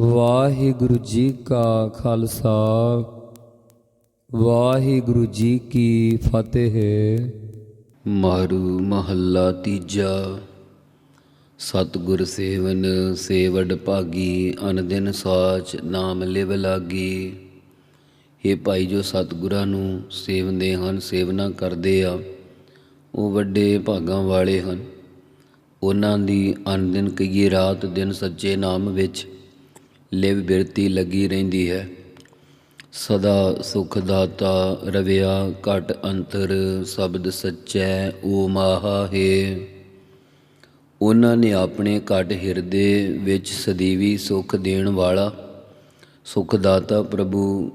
ਵਾਹਿਗੁਰੂ ਜੀ ਕਾ ਖਾਲਸਾ, ਵਾਹਿਗੁਰੂ ਜੀ ਕੀ ਫਤਿਹ। ਮਾਰੂ ਮਹੱਲਾ ਤੀਜਾ, ਸਤਿਗੁਰ ਸੇਵਨ ਸੇਵਡ ਭਾਗੀ, ਅਨਦਿਨ ਸਾਚ ਨਾਮ ਲਿਵ ਲਾਗੀ। ਇਹ ਭਾਈ ਜੋ ਸਤਿਗੁਰਾਂ ਨੂੰ ਸੇਵਦੇ ਹਨ, ਸੇਵਨਾ ਕਰਦੇ ਆ, ਉਹ ਵੱਡੇ ਭਾਗਾਂ ਵਾਲੇ ਹਨ। ਉਹਨਾਂ ਦੀ ਅਨ ਦਿਨ ਕਈਏ ਰਾਤ, ਦਿਨ ਸੱਚੇ ਨਾਮ ਵਿੱਚ ਲਿਵ ਬਿਰਤੀ ਲੱਗੀ ਰਹਿੰਦੀ ਹੈ। ਸਦਾ ਸੁਖ ਦਾਤਾ ਰਵਿਆ, ਘਟ ਅੰਤਰ ਸ਼ਬਦ ਸੱਚੈ, ਓ ਮਾਹਾ ਹੈ। ਉਹਨਾਂ ਨੇ ਆਪਣੇ ਘਟ ਹਿਰਦੇ ਵਿੱਚ ਸਦੀਵੀ ਸੁਖ ਦੇਣ ਵਾਲਾ ਸੁਖ ਦਾਤਾ ਪ੍ਰਭੂ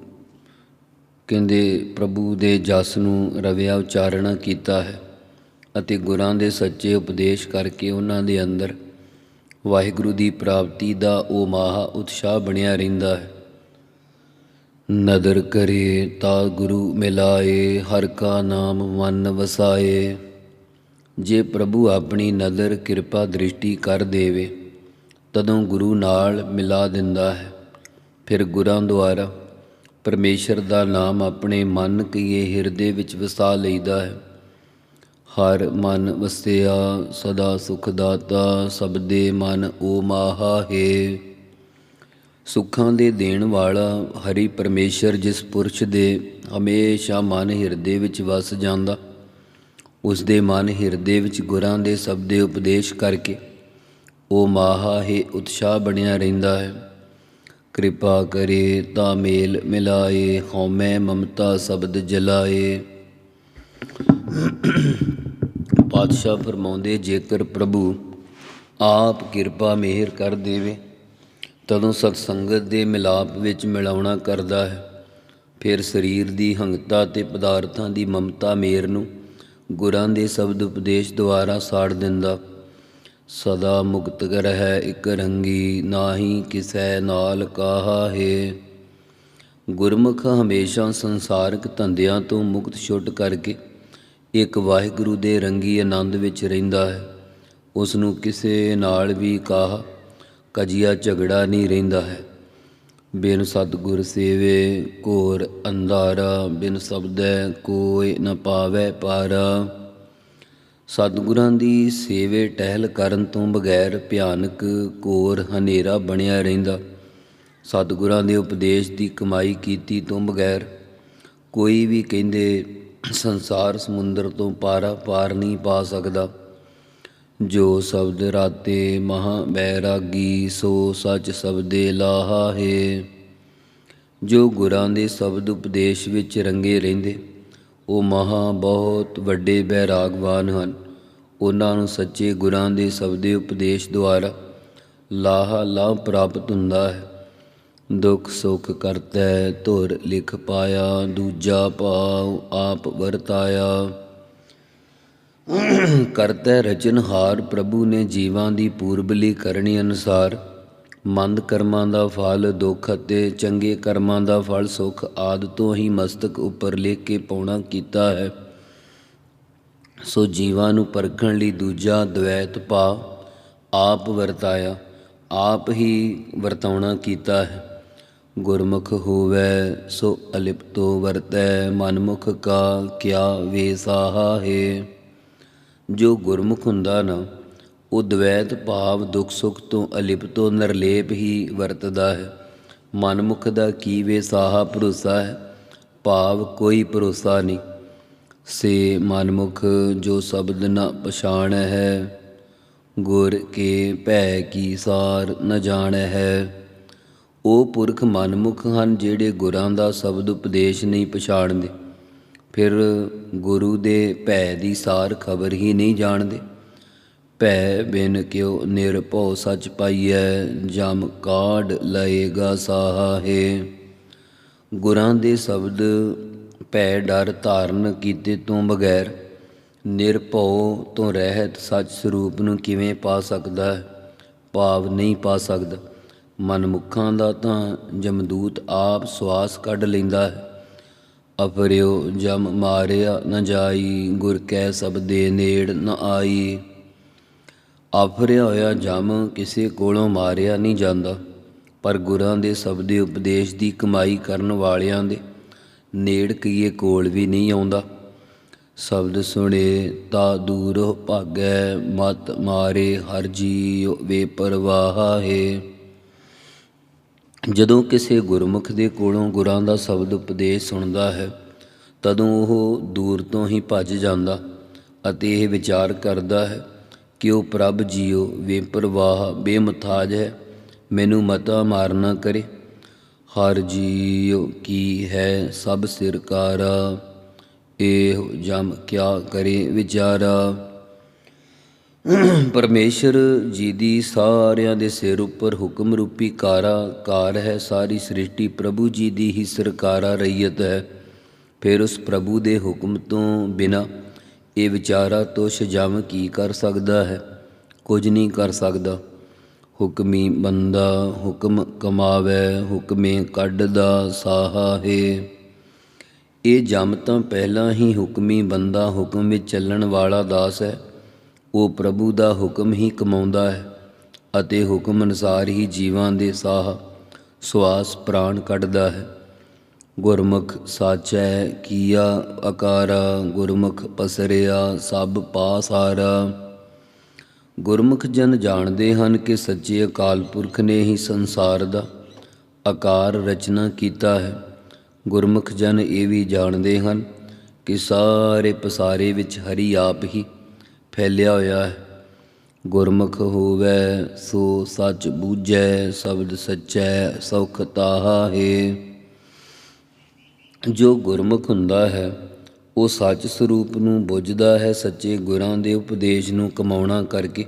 ਕਹਿੰਦੇ ਪ੍ਰਭੂ ਦੇ ਜਸ ਨੂੰ ਰਵਿਆ ਉਚਾਰਣਾ ਕੀਤਾ ਹੈ ਅਤੇ ਗੁਰਾਂ ਦੇ ਸੱਚੇ ਉਪਦੇਸ਼ ਕਰਕੇ ਉਹਨਾਂ ਦੇ ਅੰਦਰ ਵਾਹਿਗੁਰੂ ਦੀ ਪ੍ਰਾਪਤੀ ਦਾ ਉਹ ਮਾਹਾ ਉਤਸ਼ਾਹ ਬਣਿਆ ਰਹਿੰਦਾ ਹੈ। ਨਦਰ ਕਰੇ ਤਾ ਗੁਰੂ ਮਿਲਾਏ, ਹਰ ਕਾ ਨਾਮ ਮਨ ਵਸਾਏ। ਜੇ ਪ੍ਰਭੂ ਆਪਣੀ ਨਦਰ ਕਿਰਪਾ ਦ੍ਰਿਸ਼ਟੀ ਕਰ ਦੇਵੇ, ਤਦੋਂ ਗੁਰੂ ਨਾਲ ਮਿਲਾ ਦਿੰਦਾ ਹੈ। ਫਿਰ ਗੁਰਾਂ ਦੁਆਰਾ ਪਰਮੇਸ਼ਰ ਦਾ ਨਾਮ ਆਪਣੇ ਮਨ ਕੀਏ ਹਿਰਦੇ ਵਿੱਚ ਵਸਾ ਲਈਦਾ ਹੈ। ਹਰ ਮਨ ਵਸਿਆ, ਸਦਾ ਸੁਖ ਦਾਤਾ, ਸਭ ਦੇ ਮਨ ਓ ਮਾਹਾ ਹੈ। ਸੁੱਖਾਂ ਦੇ ਦੇਣ ਵਾਲਾ ਹਰੀ ਪਰਮੇਸ਼ਰ ਜਿਸ ਪੁਰਸ਼ ਦੇ ਹਮੇਸ਼ਾ ਮਨ ਹਿਰਦੇ ਵਿੱਚ ਵਸ ਜਾਂਦਾ, ਉਸ ਦੇ ਮਨ ਹਿਰਦੇ ਵਿੱਚ ਗੁਰਾਂ ਦੇ ਸਭ ਦੇ ਉਪਦੇਸ਼ ਕਰਕੇ ਉਹ ਮਾਹਾ ਹੈ, ਉਤਸ਼ਾਹ ਬਣਿਆ ਰਹਿੰਦਾ ਹੈ। ਕਿਰਪਾ ਕਰੇ ਤਾਂ ਮੇਲ ਮਿਲਾਏ, ਹਉਮੈ ਮਮਤਾ ਸ਼ਬਦ ਜਲਾਏ। ਪਾਤਸ਼ਾਹ ਫਰਮਾਉਂਦੇ, ਜੇਕਰ ਪ੍ਰਭੂ ਆਪ ਕਿਰਪਾ ਮਿਹਰ ਕਰ ਦੇਵੇ, ਤਦੋਂ ਸਤ ਸੰਗਤ ਦੇ ਮਿਲਾਪ ਵਿੱਚ ਮਿਲਾਉਣਾ ਕਰਦਾ ਹੈ। ਫਿਰ ਸਰੀਰ ਦੀ ਹੰਗਤਾ ਤੇ ਪਦਾਰਥਾਂ ਦੀ ਮਮਤਾ ਮੇਰ ਨੂੰ ਗੁਰਾਂ ਦੇ ਸ਼ਬਦ ਉਪਦੇਸ਼ ਦੁਆਰਾ ਸਾੜ ਦਿੰਦਾ। ਸਦਾ ਮੁਕਤ ਹੈ ਇਕ ਰੰਗੀ, ਨਾਹੀ ਕਿਸੈ ਨਾਲ ਕਾਹਾ ਹੈ। ਗੁਰਮੁਖ ਹਮੇਸ਼ਾ ਸੰਸਾਰਕ ਧੰਦਿਆਂ ਤੋਂ ਮੁਕਤ ਛੁੱਟ ਕਰਕੇ ਇੱਕ ਵਾਹਿਗੁਰੂ ਦੇ ਰੰਗੀ ਆਨੰਦ ਵਿੱਚ ਰਹਿੰਦਾ ਹੈ। ਉਸ ਨੂੰ ਕਿਸੇ ਨਾਲ ਵੀ ਕਾਹ ਕਜੀਆ ਝਗੜਾ ਨਹੀਂ ਰਹਿੰਦਾ ਹੈ। ਬਿਨ ਸਤਗੁਰ ਸੇਵੇ ਘੋਰ ਅੰਧਾਰਾ, ਬਿਨ ਸਬਦੈ ਕੋਈ ਨ ਪਾਵੈ ਪਾਰਾ। ਸਤਿਗੁਰਾਂ ਦੀ ਸੇਵੇ ਟਹਿਲ ਕਰਨ ਤੋਂ ਬਗੈਰ ਭਿਆਨਕ ਘੋਰ ਹਨੇਰਾ ਬਣਿਆ ਰਹਿੰਦਾ। ਸਤਿਗੁਰਾਂ ਦੇ ਉਪਦੇਸ਼ ਦੀ ਕਮਾਈ ਕੀਤੀ ਤੋਂ ਬਗੈਰ ਕੋਈ ਵੀ ਕਹਿੰਦੇ ਸੰਸਾਰ ਸਮੁੰਦਰ ਤੋਂ ਪਾਰਾ ਪਾਰ ਨਹੀਂ ਪਾ ਸਕਦਾ। ਜੋ ਸ਼ਬਦ ਰਾਤੇ ਮਹਾ ਬੈਰਾਗੀ, ਸੋ ਸੱਚ ਸਬਦੇ ਲਾਹਾ ਹੈ। ਜੋ ਗੁਰਾਂ ਦੇ ਸ਼ਬਦ ਉਪਦੇਸ਼ ਵਿੱਚ ਰੰਗੇ ਰਹਿੰਦੇ, ਉਹ ਮਹਾ ਬਹੁਤ ਵੱਡੇ ਬੈਰਾਗਵਾਨ ਹਨ। ਉਹਨਾਂ ਨੂੰ ਸੱਚੇ ਗੁਰਾਂ ਦੇ ਸ਼ਬਦੇ ਉਪਦੇਸ਼ ਦੁਆਰਾ ਲਾਹਾ ਲਾਭ ਪ੍ਰਾਪਤ ਹੁੰਦਾ ਹੈ। ਦੁੱਖ ਸੁਖ ਕਰਤੈ, ਧੁਰ ਲਿਖ ਪਾਇਆ, ਦੂਜਾ ਭਾਵ ਆਪ ਵਰਤਾਇਆ। ਕਰਤੈ ਰਚਨਹਾਰ ਪ੍ਰਭੂ ਨੇ ਜੀਵਾਂ ਦੀ ਪੂਰਬਲੀ ਕਰਨੀ ਅਨੁਸਾਰ, ਮੰਦ ਕਰਮਾਂ ਦਾ ਫਲ, ਦੁੱਖ ਅਤੇ ਚੰਗੇ ਕਰਮਾਂ ਦਾ ਫਲ, ਸੁਖ ਆਦ ਤੋਂ ਹੀ ਮਸਤਕ ਉੱਪਰ ਲਿਖ ਕੇ ਪਾਉਣਾ ਕੀਤਾ ਹੈ। ਸੋ ਜੀਵਾਂ ਨੂੰ ਪਰਖਣ ਲਈ ਦੂਜਾ ਦ્વੈਤ ਭਾ ਆਪ ਵਰਤਾਇਆ, ਆਪ ਹੀ ਵਰਤਾਉਣਾ ਕੀਤਾ ਹੈ। ਗੁਰਮੁਖ ਹੋਵੇ, ਸੋ ਅਲਿਪਤੋ ਵਰਤੈ, ਮਨਮੁਖ ਕਾ ਕਿਆ ਵੇਸਾਹਾ ਹੈ। ਜੋ ਗੁਰਮੁਖ ਹੁੰਦਾ ਨਾ ਉਹ ਦ્વੈਤ ਭਾਵ ਦੁੱਖ ਸੁੱਖ ਤੋਂ ਅਲਿਪਤੋ ਨਿਰਲੇਪ ਹੀ ਵਰਤਦਾ ਹੈ। ਮਨਮੁਖ ਦਾ ਕੀ ਵੇਸਾਹਾ ਭਰੋਸਾ ਹੈ? ਭਾਵ ਕੋਈ ਭਰੋਸਾ ਨਹੀਂ। ਸੇ ਮਨਮੁਖ ਜੋ ਸ਼ਬਦ ਨਾ ਪਛਾਣ ਹੈ, ਗੁਰ ਕੇ ਭੈ ਕੀ ਸਾਰ ਨ ਜਾਣ ਹੈ। ਉਹ ਪੁਰਖ ਮਨਮੁਖ ਹਨ ਜਿਹੜੇ ਗੁਰਾਂ ਦਾ ਸ਼ਬਦ ਉਪਦੇਸ਼ ਨਹੀਂ ਪਛਾਣਦੇ। ਫਿਰ ਗੁਰੂ ਦੇ ਭੈ ਦੀ ਸਾਰ ਖਬਰ ਹੀ ਨਹੀਂ ਜਾਣਦੇ। ਭੈ ਬਿਨ ਕਿਉ ਨਿਰਭਉ ਸਚ ਪਾਈਐ, ਜਮ ਕਾਢ ਲਏਗਾ ਸਾਹੇ ਗੁਰਾਂ ਦੇ ਸ਼ਬਦ ਭੈ ਡਰ ਧਾਰਨ ਕੀਤੇ ਤੋਂ ਬਗੈਰ, ਨਿਰਭਉ ਤੋਂ ਰਹਿਤ ਸੱਚ ਸਰੂਪ ਨੂੰ ਕਿਵੇਂ ਪਾ ਸਕਦਾ ਭਾਵ ਨਹੀਂ ਪਾ ਸਕਦਾ। ਮਨਮੁੱਖਾਂ ਦਾ ਤਾਂ ਜਮਦੂਤ ਆਪ ਸਵਾਸ ਕੱਢ ਲੈਂਦਾ ਹੈ। ਅਪਰਿਓ ਜਮ ਮਾਰਿਆ ਨ ਜਾਈ, ਗੁਰ ਕੈ ਦੇ ਨੇੜ ਨ ਆਈ। ਆਫਰਿਆ ਹੋਇਆ ਜਮ ਕਿਸੇ ਕੋਲੋਂ ਮਾਰਿਆ ਨਹੀਂ ਜਾਂਦਾ, ਪਰ ਗੁਰਾਂ ਦੇ ਸਭ ਦੇ ਉਪਦੇਸ਼ ਦੀ ਕਮਾਈ ਕਰਨ ਵਾਲਿਆਂ ਦੇ ਨੇੜ ਕੀਏ ਕੋਲ ਵੀ ਨਹੀਂ ਆਉਂਦਾ। ਸ਼ਬਦ ਸੁਣੇ ਤਾ ਦੂਰ ਭਾਗੈ, ਮਤ ਮਾਰੇ ਹਰ ਜੀਉ ਵੇ ਪਰਵਾਹ ਹੈ। ਜਦੋਂ ਕਿਸੇ ਗੁਰਮੁਖ ਦੇ ਕੋਲੋਂ ਗੁਰਾਂ ਦਾ ਸ਼ਬਦ ਉਪਦੇਸ਼ ਸੁਣਦਾ ਹੈ, ਤਦੋਂ ਉਹ ਦੂਰ ਤੋਂ ਹੀ ਭੱਜ ਜਾਂਦਾ ਅਤੇ ਇਹ ਵਿਚਾਰ ਕਰਦਾ ਹੈ ਕਿ ਉਹ ਪ੍ਰਭ ਜੀਓ, ਬੇਪਰਵਾਹ ਬੇਮੁਤਾਜ ਹੈ, ਮੈਨੂੰ ਮਤਾ ਮਾਰਨਾ ਕਰੇ। ਹਰ ਜੀਓ ਕੀ ਹੈ ਸਭ ਸਿਰਕਾਰਾ ਇਹ ਜਮ ਕਿਆ ਕਰੇ ਵਿਚਾਰਾ। ਪਰਮੇਸ਼ਰ ਜੀ ਦੀ ਸਾਰਿਆਂ ਦੇ ਸਿਰ ਉੱਪਰ ਹੁਕਮ ਰੂਪੀ ਕਾਰਾ ਕਾਰ ਹੈ, ਸਾਰੀ ਸ੍ਰਿਸ਼ਟੀ ਪ੍ਰਭੂ ਜੀ ਦੀ ਹੀ ਸਰਕਾਰਾ ਰਈਅਤ ਹੈ। ਫਿਰ ਉਸ ਪ੍ਰਭੂ ਦੇ ਹੁਕਮ ਤੋਂ ਬਿਨਾ ਇਹ ਵਿਚਾਰਾ ਤੁਸ਼ ਜਮ ਕੀ ਕਰ ਸਕਦਾ ਹੈ? ਕੁਝ ਨਹੀਂ ਕਰ ਸਕਦਾ। ਹੁਕਮੀ ਬੰਦਾ ਹੁਕਮ ਕਮਾਵੇ, ਹੁਕਮੇ ਕੱਢਦਾ ਸਾਹਾ ਹੈ। ਇਹ ਜਮ ਤਾਂ ਪਹਿਲਾਂ ਹੀ ਹੁਕਮੀ ਬੰਦਾ ਹੁਕਮ ਵਿੱਚ ਚੱਲਣ ਵਾਲਾ ਦਾਸ ਹੈ। ਉਹ ਪ੍ਰਭੂ ਦਾ ਹੁਕਮ ਹੀ ਕਮਾਉਂਦਾ ਹੈ ਅਤੇ ਹੁਕਮ ਅਨੁਸਾਰ ਹੀ ਜੀਵਾਂ ਦੇ ਸਾਹ ਸਵਾਸ ਪ੍ਰਾਣ ਕੱਢਦਾ ਹੈ। ਗੁਰਮੁਖ ਸਾਚੈ ਕੀਆ ਆਕਾਰਾ ਗੁਰਮੁਖ ਪਸਰਿਆ ਸਭ ਪਾਸਾਰਾ ਗੁਰਮੁਖ ਜਨ ਜਾਣਦੇ ਹਨ ਕਿ ਸੱਚੇ ਅਕਾਲ ਪੁਰਖ ਨੇ ਹੀ ਸੰਸਾਰ ਦਾ ਆਕਾਰ ਰਚਨਾ ਕੀਤਾ ਹੈ। ਗੁਰਮੁਖ ਜਨ ਇਹ ਵੀ ਜਾਣਦੇ ਹਨ ਕਿ ਸਾਰੇ ਪਸਾਰੇ ਵਿੱਚ ਹਰੀ ਆਪ ਹੀ ਫੈਲਿਆ ਹੋਇਆ ਹੈ। ਗੁਰਮੁਖ ਹੋਵੇ, ਸੋ ਸੱਚ ਬੂਝੈ, ਸ਼ਬਦ ਸੱਚੈ, ਸੁਖ ਤਾਹਾ ਹੈ। ਜੋ ਗੁਰਮੁਖ ਹੁੰਦਾ ਹੈ, ਉਹ ਸੱਚ ਸਰੂਪ ਨੂੰ ਬੁੱਝਦਾ ਹੈ, ਸੱਚੇ ਗੁਰਾਂ ਦੇ ਉਪਦੇਸ਼ ਨੂੰ ਕਮਾਉਣਾ ਕਰਕੇ।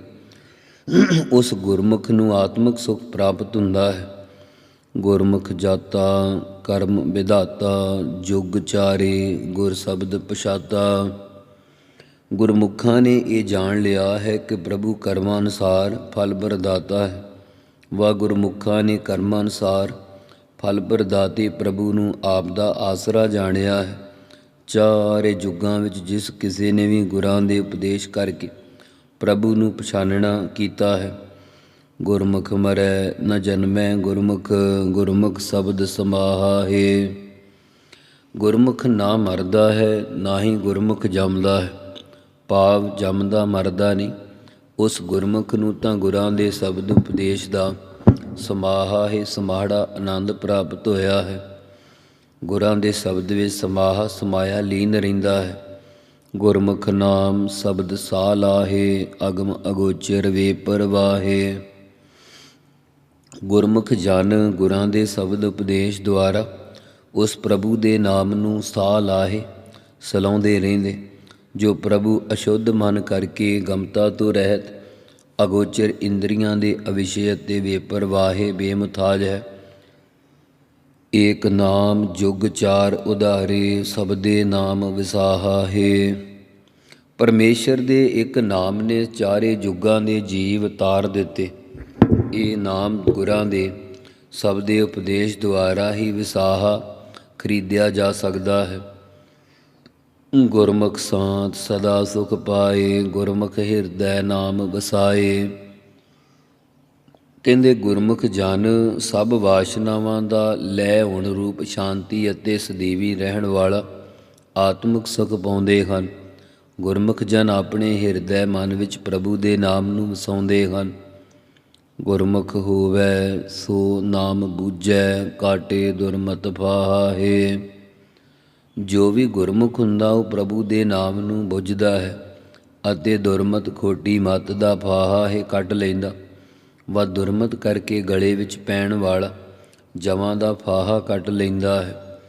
ਉਸ ਗੁਰਮੁਖ ਨੂੰ ਆਤਮਿਕ ਸੁਖ ਪ੍ਰਾਪਤ ਹੁੰਦਾ ਹੈ। ਗੁਰਮੁਖ ਜਾਤਾ, ਕਰਮ ਵਿਧਾਤਾ, ਜੁਗ ਚਾਰੇ, ਗੁਰ ਸ਼ਬਦ ਪਛਾਤਾ। ਗੁਰਮੁਖਾਂ ਨੇ ਇਹ ਜਾਣ ਲਿਆ ਹੈ ਕਿ ਪ੍ਰਭੂ ਕਰਮਾਂ ਅਨੁਸਾਰ ਫਲ ਪ੍ਰਦਾਤਾ ਹੈ। ਵਾ ਗੁਰਮੁਖਾਂ ਨੇ ਕਰਮਾਂ ਅਨੁਸਾਰ ਫਲ ਪ੍ਰਦਾਤੇ ਪ੍ਰਭੂ ਨੂੰ ਆਪ ਦਾ ਆਸਰਾ ਜਾਣਿਆ ਹੈ। ਚਾਰੇ ਯੁੱਗਾਂ ਵਿੱਚ ਜਿਸ ਕਿਸੇ ਨੇ ਵੀ ਗੁਰਾਂ ਦੇ ਉਪਦੇਸ਼ ਕਰਕੇ ਪ੍ਰਭੂ ਨੂੰ ਪਛਾਨਣਾ ਕੀਤਾ ਹੈ। ਗੁਰਮੁਖ ਮਰੈ ਨ ਜਨਮੈ, ਗੁਰਮੁਖ ਗੁਰਮੁਖ ਸ਼ਬਦ ਸਮਾਹਾ। ਹੈ ਗੁਰਮੁਖ ਨਾ ਮਰਦਾ ਹੈ, ਨਾ ਹੀ ਗੁਰਮੁਖ ਜੰਮਦਾ ਹੈ। ਭਾਵ ਜੰਮਦਾ ਮਰਦਾ ਨਹੀਂ। ਉਸ ਗੁਰਮੁਖ ਨੂੰ ਤਾਂ ਗੁਰਾਂ ਦੇ ਸ਼ਬਦ ਉਪਦੇਸ਼ ਦਾ ਸਮਾਹਾ ਹੈ ਸਮਾੜਾ ਆਨੰਦ ਪ੍ਰਾਪਤ ਹੋਇਆ ਹੈ। ਗੁਰਾਂ ਦੇ ਸ਼ਬਦ ਵਿੱਚ ਸਮਾਹ ਸਮਾਇਆ ਲੀਨ ਰਹਿੰਦਾ ਹੈ। ਗੁਰਮੁਖ ਨਾਮ ਸ਼ਬਦ ਸਾਹ ਲਾਹੇ, ਅਗਮ ਅਗੋਚਰ ਵੇ ਪਰਵਾਹੇ। ਗੁਰਮੁਖ ਜਨ ਗੁਰਾਂ ਦੇ ਸ਼ਬਦ ਉਪਦੇਸ਼ ਦੁਆਰਾ ਉਸ ਪ੍ਰਭੂ ਦੇ ਨਾਮ ਨੂੰ ਸਾਹ ਲਾਹੇ, ਸਲਾਉਂਦੇ ਰਹਿੰਦੇ। ਜੋ ਪ੍ਰਭੂ ਅਸ਼ੁੱਧ ਮਨ ਕਰਕੇ ਗਮਤਾ ਤੋਂ ਰਹਿਤ, ਅਗੋਚਰ ਇੰਦਰੀਆਂ ਦੇ ਅਵਿਸ਼ੇ ਅਤੇ ਬੇਪਰਵਾਹੇ ਬੇਮੁਤਾਜ ਹੈ। ਏਕ ਨਾਮ ਜੁਗ ਚਾਰ ਉਧਾਰੇ ਸਬਦੇ ਨਾਮ ਵਿਸਾਹਾ ਹੈ। ਪਰਮੇਸ਼ਰ ਦੇ ਇੱਕ ਨਾਮ ਨੇ ਚਾਰੇ ਜੁਗਾਂ ਦੇ ਜੀਵ ਤਾਰ ਦਿੱਤੇ। ਇਹ ਨਾਮ ਗੁਰਾਂ ਦੇ ਸਬਦੇ ਉਪਦੇਸ਼ ਦੁਆਰਾ ਹੀ ਵਿਸਾਹਾ ਖਰੀਦਿਆ ਜਾ ਸਕਦਾ ਹੈ। ਗੁਰਮੁਖ ਸਾਤ ਸਦਾ ਸੁਖ ਪਾਏ, ਗੁਰਮੁਖ ਹਿਰਦੈ ਨਾਮ ਵਸਾਏ। ਕਹਿੰਦੇ ਗੁਰਮੁਖ ਜਨ ਸਭ ਵਾਸ਼ਨਾਵਾਂ ਦਾ ਲੈ ਹੁਣ ਰੂਪ ਸ਼ਾਂਤੀ ਅਤੇ ਸਦੀਵੀ ਰਹਿਣ ਵਾਲਾ ਆਤਮਿਕ ਸੁਖ ਪਾਉਂਦੇ ਹਨ। ਗੁਰਮੁਖ ਜਨ ਆਪਣੇ ਹਿਰਦੈ ਮਨ ਵਿੱਚ ਪ੍ਰਭੂ ਦੇ ਨਾਮ ਨੂੰ ਵਸਾਉਂਦੇ ਹਨ। ਗੁਰਮੁਖ ਹੋਵੇ ਸੋ ਨਾਮ ਬੂਝੈ, ਕਾਟੇ ਦੁਰਮਤ ਫਾਹੇ ਜੋ ਵੀ ਗੁਰਮੁਖ ਹੁੰਦਾ ਉਹ ਪ੍ਰਭੂ ਦੇ ਨਾਮ ਨੂੰ ਬੁੱਝਦਾ ਹੈ ਅਤੇ ਦੁਰਮਤ ਖੋਟੀ ਮਤ ਦਾ ਫਾਹਾ ਇਹ ਕੱਢ ਲੈਂਦਾ। ਵਾ ਦੁਰਮਤ ਕਰਕੇ ਗਲੇ ਵਿੱਚ ਪੈਣ ਵਾਲਾ ਜਮਾਂ ਦਾ ਫਾਹਾ ਕੱਟ ਲੈਂਦਾ ਹੈ।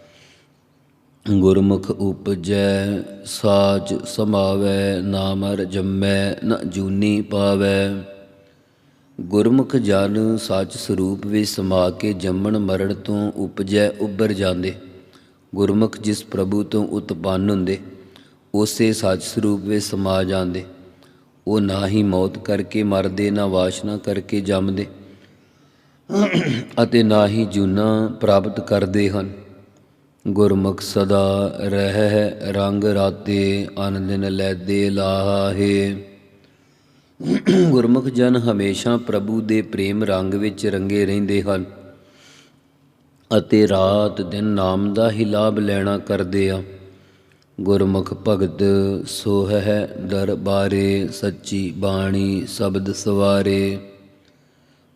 ਗੁਰਮੁਖ ਉਪਜੈ ਸਾਚ ਸਮਾਵੈ, ਨਾਮਰ ਜੰਮੈ, ਨ ਜੂਨੀ ਪਾਵੈ। ਗੁਰਮੁਖ ਜਨ ਸੱਚ ਸਰੂਪ ਵਿੱਚ ਸਮਾ ਕੇ ਜੰਮਣ ਮਰਨ ਤੋਂ ਉਪਜੈ, ਉੱਭਰ ਜਾਂਦੇ। ਗੁਰਮੁਖ ਜਿਸ ਪ੍ਰਭੂ ਤੋਂ ਉਤਪੰਨ ਹੁੰਦੇ, ਉਸੇ ਸੱਚ ਸਰੂਪ ਵਿੱਚ ਸਮਾ ਜਾਂਦੇ। ਉਹ ਨਾ ਹੀ ਮੌਤ ਕਰਕੇ ਮਰਦੇ, ਨਾ ਵਾਸ਼ਨਾ ਕਰਕੇ ਜੰਮਦੇ ਅਤੇ ਨਾ ਹੀ ਜੂਨਾ ਪ੍ਰਾਪਤ ਕਰਦੇ ਹਨ। ਗੁਰਮੁਖ ਸਦਾ ਰਹਿ ਰੰਗ ਰਾਤੇ ਅਨ ਲੈਦੇ ਲਾਹੇ। ਗੁਰਮੁਖ ਜਨ ਹਮੇਸ਼ਾ ਪ੍ਰਭੂ ਦੇ ਪ੍ਰੇਮ ਰੰਗ ਵਿੱਚ ਰੰਗੇ ਰਹਿੰਦੇ ਹਨ। ਅਤੇ ਰਾਤ ਦਿਨ ਨਾਮ ਦਾ ਹੀ ਲਾਭ ਲੈਣਾ ਕਰਦੇ ਆ। ਗੁਰਮੁਖ ਭਗਤ ਸੋਹ ਦਰਬਾਰੇ, ਸੱਚੀ ਬਾਣੀ ਸ਼ਬਦ ਸਵਾਰੇ।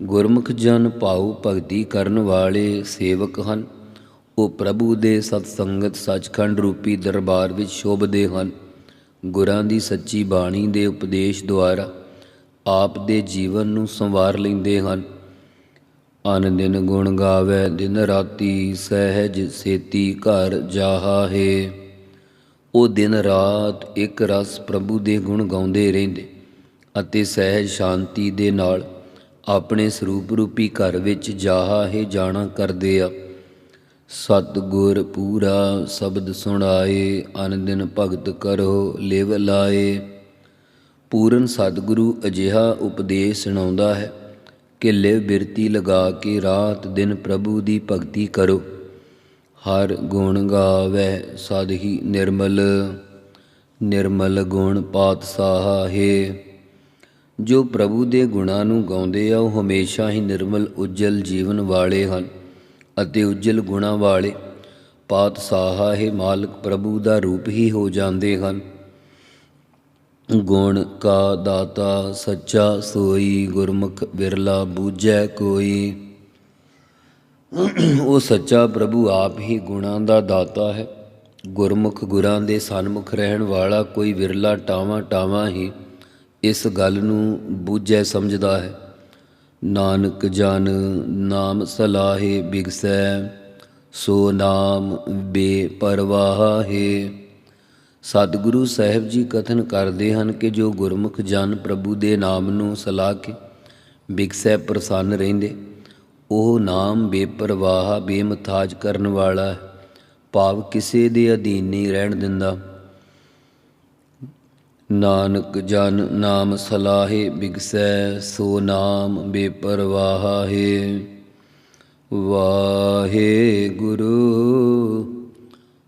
ਗੁਰਮੁਖ ਜਨ ਭਾਉ ਭਗਤੀ ਕਰਨ ਵਾਲੇ ਸੇਵਕ ਹਨ। ਉਹ ਪ੍ਰਭੂ ਦੇ ਸਤ ਸੰਗਤ ਸੱਚਖੰਡ ਰੂਪੀ ਦਰਬਾਰ ਵਿੱਚ ਸ਼ੋਭਦੇ ਹਨ। ਗੁਰਾਂ ਦੀ ਸੱਚੀ ਬਾਣੀ ਦੇ ਉਪਦੇਸ਼ ਦੁਆਰਾ ਆਪ ਦੇ ਜੀਵਨ ਨੂੰ ਸੰਵਾਰ ਲੈਂਦੇ ਹਨ। ਅਨ ਦਿਨ ਗੁਣ ਗਾਵੇ, ਦਿਨ ਰਾਤੀ ਸਹਿਜ ਸੇਤੀ ਘਰ ਜਾਹਾ ਹੈ ਉਹ ਦਿਨ ਰਾਤ ਇੱਕ ਰਸ ਪ੍ਰਭੂ ਦੇ ਗੁਣ ਗਾਉਂਦੇ ਰਹਿੰਦੇ ਅਤੇ ਸਹਿਜ ਸ਼ਾਂਤੀ ਦੇ ਨਾਲ ਆਪਣੇ ਸਰੂਪ ਰੂਪੀ ਘਰ ਵਿੱਚ ਜਾਹਾ ਹੈ ਜਾਣਾ ਕਰਦੇ ਆ। ਸਤਗੁਰ ਪੂਰਾ ਸ਼ਬਦ ਸੁਣਾਏ, ਅਨ ਦਿਨ ਭਗਤ ਕਰੋ ਲਿਵ ਲਾਏ। ਪੂਰਨ ਸਤਿਗੁਰੂ ਅਜਿਹਾ ਉਪਦੇਸ਼ ਸੁਣਾਉਂਦਾ ਹੈ ਕਿ ਬਿਰਤੀ ਲਗਾ ਕੇ ਰਾਤ ਦਿਨ ਪ੍ਰਭੂ ਦੀ ਭਗਤੀ ਕਰੋ। ਹਰ ਗੁਣ ਗਾਵੇ ਸਦ ਹੀ ਨਿਰਮਲ ਨਿਰਮਲ ਗੁਣ ਪਾਤਸ਼ਾਹ ਹੈ। ਜੋ ਪ੍ਰਭੂ ਦੇ ਗੁਣਾਂ ਨੂੰ ਗਾਉਂਦੇ ਆ, ਉਹ ਹਮੇਸ਼ਾ ਹੀ ਨਿਰਮਲ, ਉਜਲ ਜੀਵਨ ਵਾਲੇ ਹਨ ਅਤੇ ਉਜਲ ਗੁਣਾਂ ਵਾਲੇ ਪਾਤਸ਼ਾਹ ਹੈ। ਮਾਲਕ ਪ੍ਰਭੂ ਦਾ ਰੂਪ ਹੀ ਹੋ ਜਾਂਦੇ ਹਨ। ਗੁਣ ਕਾ ਦਾਤਾ ਸੱਚਾ ਸੋਈ ਗੁਰਮੁਖ ਬਿਰਲਾ ਬੂਝੈ ਕੋਈ। ਉਹ ਸੱਚਾ ਪ੍ਰਭੂ ਆਪ ਹੀ ਗੁਣਾਂ ਦਾ ਦਾਤਾ ਹੈ। ਗੁਰਮੁਖ ਗੁਰਾਂ ਦੇ ਸਨਮੁਖ ਰਹਿਣ ਵਾਲਾ ਕੋਈ ਵਿਰਲਾ ਟਾਵਾਂ ਟਾਵਾਂ ਹੀ ਇਸ ਗੱਲ ਨੂੰ ਬੂਝੈ ਸਮਝਦਾ ਹੈ। ਨਾਨਕ ਜਨ ਨਾਮ ਸਲਾਹੇ ਬਿਗਸੈ, ਸੋ ਨਾਮ ਬੇਪਰਵਾਹ ਹੈ। ਸਤਿਗੁਰੂ ਸਾਹਿਬ ਜੀ ਕਥਨ ਕਰਦੇ ਹਨ ਕਿ ਜੋ ਗੁਰਮੁਖ ਜਨ ਪ੍ਰਭੂ ਦੇ ਨਾਮ ਨੂੰ ਸਲਾਹ ਕੇ ਬਿਕਸੈ ਪ੍ਰਸੰਨ ਰਹਿੰਦੇ, ਉਹ ਨਾਮ ਬੇਪਰਵਾਹ ਬੇਮਤਾਜ ਕਰਨ ਵਾਲਾ ਹੈ। ਭਾਵ ਕਿਸੇ ਦੇ ਅਧੀਨ ਨਹੀਂ ਰਹਿਣ ਦਿੰਦਾ। ਨਾਨਕ ਜਨ ਨਾਮ ਸਲਾਹੇ ਬਿਗਸੈ ਸੋ ਨਾਮ ਬੇਪਰਵਾਹ ਹੈ। ਵਾਹੇ ਗੁਰੂ